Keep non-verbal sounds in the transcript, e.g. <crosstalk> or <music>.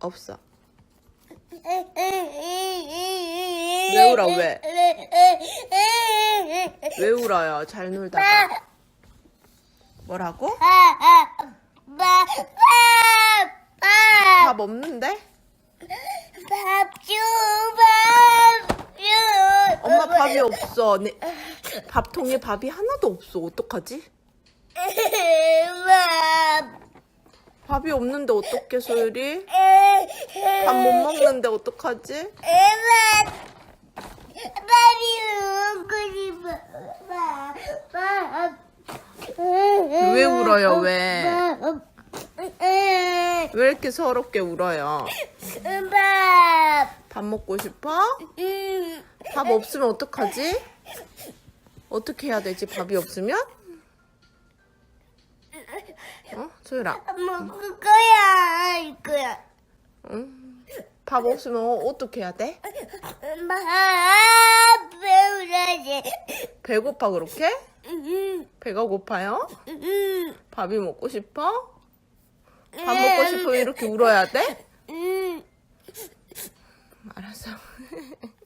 없어. 왜왜 울어, 왜? 왜 울어요? 잘 놀다가. 뭐라고? 밥 없는데? 엄마 밥이 없어. 네. 밥통에 밥이 하나도 없어. 어떡하지? <laughs> 밥이 없는데 어떡해, 소율이? 밥 못 먹는데 어떡하지? 왜 울어요, 왜? 왜 이렇게 서럽게 울어요? 밥 먹고 싶어? 밥 없으면 어떡하지? 어떻게 해야 되지? 밥이 없으면? 소율아, 먹을 거야, 이거야. 응? 밥 없으면 어- 어떻게 해야 돼? 엄마, 배우라지. 배고파, 그렇게? 음, 배가 고파요? 음, 밥이 먹고 싶어? 밥 먹고 싶으면 이렇게 울어야 돼? 음. 알았어. <laughs>